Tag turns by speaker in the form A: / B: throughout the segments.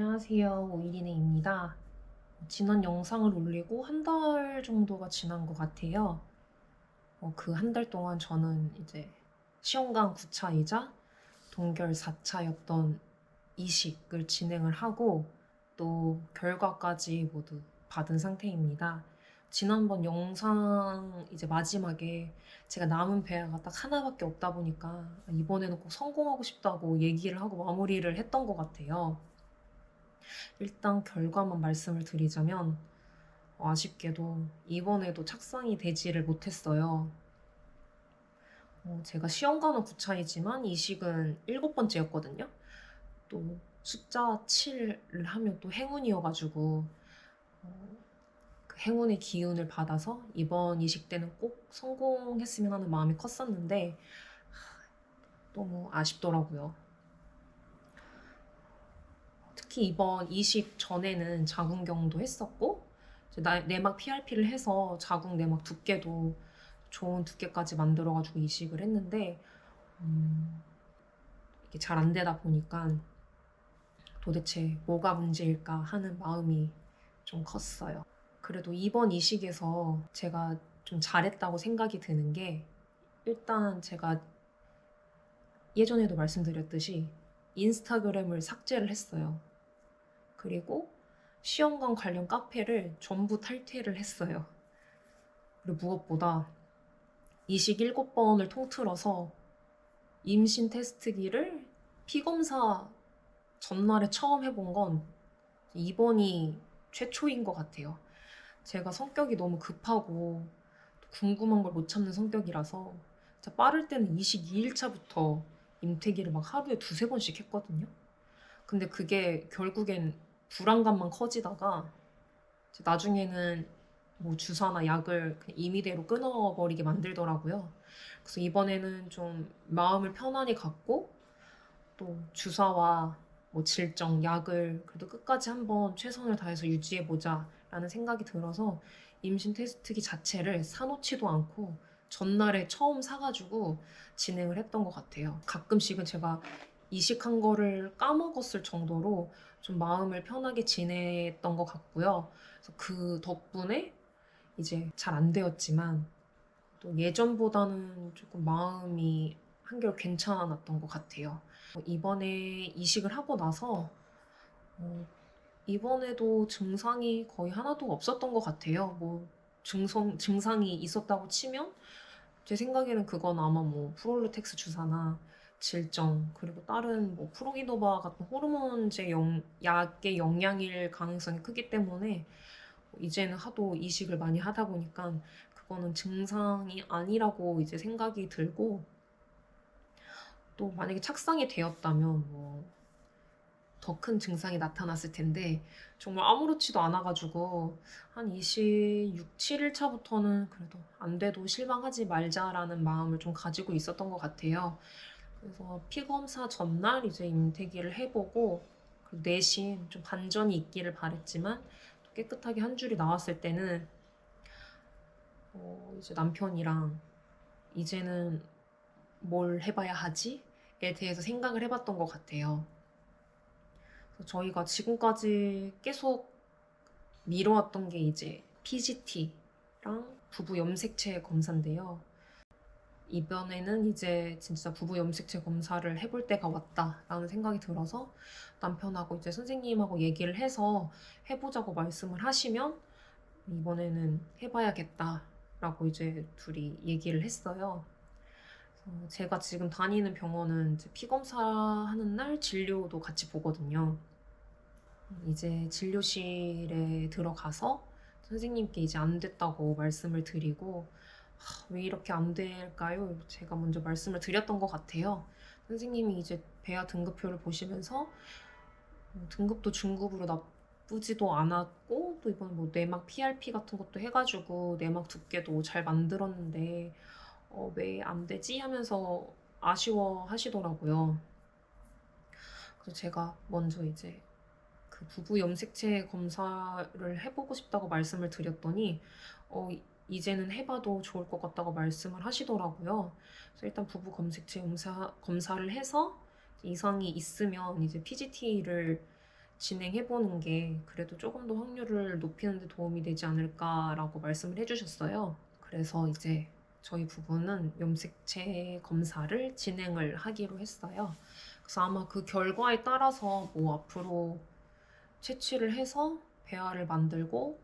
A: 안녕하세요. 오이리네입니다. 지난 영상을 올리고 한 달 정도가 지난 것 같아요. 그한 달 동안 저는 이제 시험관 9차이자 동결 4차였던 이식을 진행을 하고 또 결과까지 모두 받은 상태입니다. 지난번 영상 이제 마지막에 제가 남은 배아가 딱 하나밖에 없다 보니까 이번에는 꼭 성공하고 싶다고 얘기를 하고 마무리를 했던 것 같아요. 일단 결과만 말씀을 드리자면 어, 아쉽게도 이번에도 착상이 되지를 못했어요. 어, 제가 시험관은 9차이지만 이식은 일곱 번째였거든요. 또 숫자 7을 하면 또 행운이어가지고 어, 그 행운의 기운을 받아서 이번 이식 때는 꼭 성공했으면 하는 마음이 컸었는데 하, 너무 아쉽더라고요. 특히 이번 이식 전에는 자궁경도 했었고 나- 내막 PRP를 해서 자궁 내막 두께도 좋은 두께까지 만들어가지고 이식을 했는데 음, 이게 잘 안 되다 보니까 도대체 뭐가 문제일까 하는 마음이 좀 컸어요. 그래도 이번 이식에서 제가 좀 잘했다고 생각이 드는 게 일단 제가 예전에도 말씀드렸듯이 인스타그램을 삭제를 했어요. 그리고 시험관 관련 카페를 전부 탈퇴를 했어요. 그리고 무엇보다 이식 7번을 통틀어서 임신 테스트기를 피검사 전날에 처음 해본 건 이번이 최초인 것 같아요. 제가 성격이 너무 급하고 궁금한 걸 못 참는 성격이라서 빠를 때는 이식 2일차부터 임태기를 막 하루에 두세 번씩 했거든요. 근데 그게 결국엔 불안감만 커지다가 나중에는 뭐 주사나 약을 그냥 임의대로 끊어버리게 만들더라고요. 그래서 이번에는 좀 마음을 편안히 갖고 또 주사와 뭐 질정, 약을 그래도 끝까지 한번 최선을 다해서 유지해보자 라는 생각이 들어서 임신 테스트기 자체를 사놓지도 않고 전날에 처음 사가지고 진행을 했던 것 같아요. 가끔씩은 제가 이식한 거를 까먹었을 정도로 좀 마음을 편하게 지냈던 것 같고요. 그래서 그 덕분에 이제 잘 안 되었지만 또 예전보다는 조금 마음이 한결 괜찮았던 것 같아요. 어, 이번에 이식을 하고 나서 어, 이번에도 증상이 거의 하나도 없었던 것 같아요. 뭐 증상, 증상이 있었다고 치면 제 생각에는 그건 아마 뭐 프롤루텍스 주사나 질정 그리고 다른 뭐 프로기노바 같은 호르몬제 영, 약의 영향일 가능성이 크기 때문에 이제는 하도 이식을 많이 하다 보니까 그거는 증상이 아니라고 이제 생각이 들고 또 만약에 착상이 되었다면 뭐 더 큰 증상이 나타났을 텐데 정말 아무렇지도 않아가지고 한 26, 7일 차부터는 그래도 안 돼도 실망하지 말자라는 마음을 좀 가지고 있었던 것 같아요. 그래서 피검사 전날 이제 임태기를 해보고 그 내심 좀 반전이 있기를 바랬지만 또 깨끗하게 한 줄이 나왔을 때는 어, 이제 남편이랑 이제는 뭘 해봐야 하지? 에 대해서 생각을 해봤던 것 같아요. 저희가 지금까지 계속 미뤄왔던 게 이제 PGT랑 부부 염색체 검사인데요. 이번에는 이제 진짜 부부 염색체 검사를 해볼 때가 왔다라는 생각이 들어서 남편하고 이제 선생님하고 얘기를 해서 해보자고 말씀을 하시면 이번에는 해봐야겠다라고 이제 둘이 얘기를 했어요. 제가 지금 다니는 병원은 피검사 하는 날 진료도 같이 보거든요. 이제 진료실에 들어가서 선생님께 이제 안 됐다고 말씀을 드리고 하, 왜 이렇게 안 될까요? 제가 먼저 말씀을 드렸던 것 같아요. 선생님이 이제 배아 등급표를 보시면서 어, 등급도 중급으로 나쁘지도 않았고 또 이번에 뭐 내막 PRP 같은 것도 해가지고 내막 두께도 잘 만들었는데 어, 왜 안 되지 하면서 아쉬워 하시더라고요. 그래서 제가 먼저 이제 그 부부 염색체 검사를 해보고 싶다고 말씀을 드렸더니 어, 이제는 해봐도 좋을 것 같다고 말씀을 하시더라고요. 그래서 일단 부부 검색체 검사, 검사를 해서 이상이 있으면 이제 PGT를 진행해보는 게 그래도 조금 더 확률을 높이는 데 도움이 되지 않을까라고 말씀을 해주셨어요. 그래서 이제 저희 부부는 염색체 검사를 진행을 하기로 했어요. 그래서 아마 그 결과에 따라서 뭐 앞으로 채취를 해서 배아를 만들고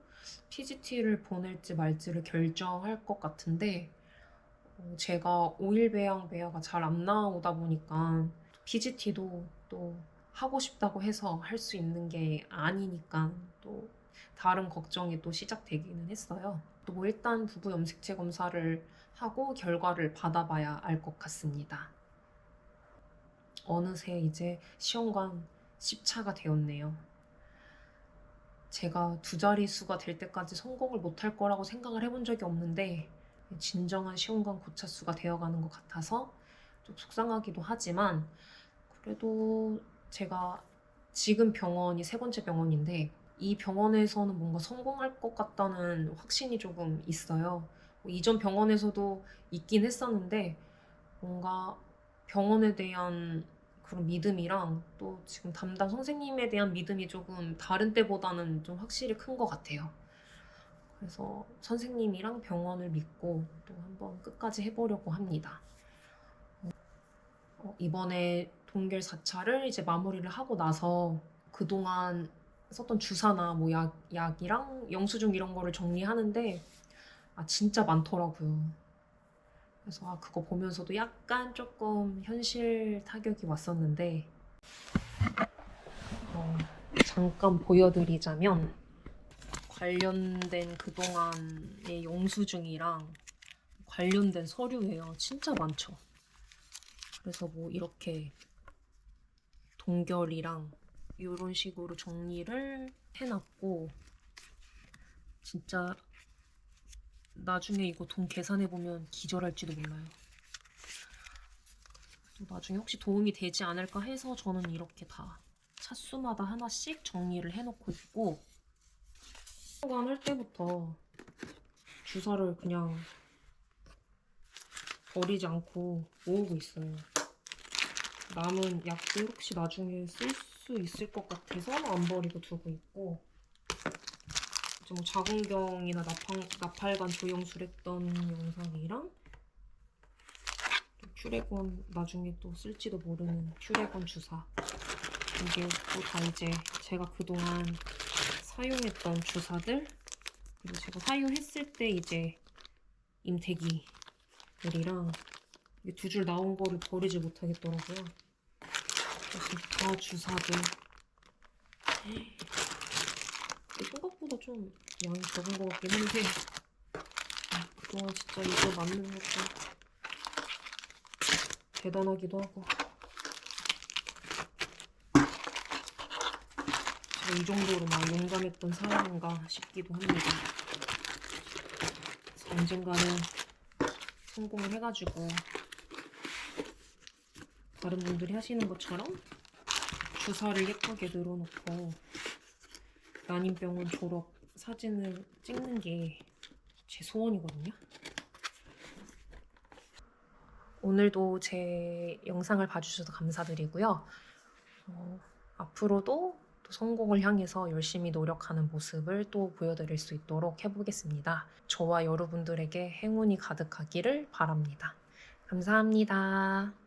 A: PGT를 보낼지 말지를 결정할 것 같은데 어, 제가 오일 배양 배아가 잘 안 나오다 보니까 PGT도 또 하고 싶다고 해서 할 수 있는 게 아니니까 또 다른 걱정이 또 시작되기는 했어요. 또 뭐 일단 부부 염색체 검사를 하고 결과를 받아봐야 알 것 같습니다. 어느새 이제 시험관 10차가 되었네요. 제가 두 자릿수가 될 때까지 성공을 못할 거라고 생각을 해본 적이 없는데 진정한 시험관 고차 수가 되어가는 것 같아서 좀 속상하기도 하지만 그래도 제가 지금 병원이 세 번째 병원인데 이 병원에서는 뭔가 성공할 것 같다는 확신이 조금 있어요. 뭐 이전 병원에서도 있긴 했었는데 뭔가 병원에 대한 그런 믿음이랑 또 지금 담당 선생님에 대한 믿음이 조금 다른 때보다는 좀 확실히 큰 것 같아요. 그래서 선생님이랑 병원을 믿고 또 한번 끝까지 해보려고 합니다. 어, 이번에 동결 4차를 이제 마무리를 하고 나서 그동안 썼던 주사나 뭐 약, 약이랑 영수증 이런 거를 정리하는데 아, 진짜 많더라고요. 그래서 아, 그거 보면서도 약간 조금 현실 타격이 왔었는데 어, 잠깐 보여드리자면 관련된 그동안의 영수증이랑 관련된 서류예요. 진짜 많죠. 그래서 뭐 이렇게 동결이랑 이런 식으로 정리를 해놨고 진짜 나중에 이거 돈 계산해 보면 기절할지도 몰라요. 또 나중에 혹시 도움이 되지 않을까 해서 저는 이렇게 다 차수마다 하나씩 정리를 해놓고 있고 수관 할 때부터 주사를 그냥 버리지 않고 모으고 있어요. 남은 약들 혹시 나중에 쓸 수 있을 것 같아서 안 버리고 두고 있고 이제 뭐 자궁경이나 나팔, 나팔관 조영술 했던 영상이랑 또 큐레곤 나중에 또 쓸지도 모르는 큐레곤 주사. 이게 또 다 이제 제가 그동안 사용했던 주사들. 그리고 제가 사용했을 때 이제 임태기들이랑 두 줄 나온 거를 버리지 못하겠더라고요. 다 주사들 생각보다 좀 양이 적은 것 같긴 한데 아, 그동안 진짜 이거 맞는 것도 대단하기도 하고 제가 이 정도로 막 용감했던 사람인가 싶기도 합니다. 언젠가는 성공을 해가지고 다른 분들이 하시는 것처럼 주사를 예쁘게 늘어놓고 난임병원 졸업 사진을 찍는 게 제 소원이거든요. 오늘도 제 영상을 봐주셔서 감사드리고요. 어, 앞으로도 또 성공을 향해서 열심히 노력하는 모습을 또 보여드릴 수 있도록 해보겠습니다. 저와 여러분들에게 행운이 가득하기를 바랍니다. 감사합니다.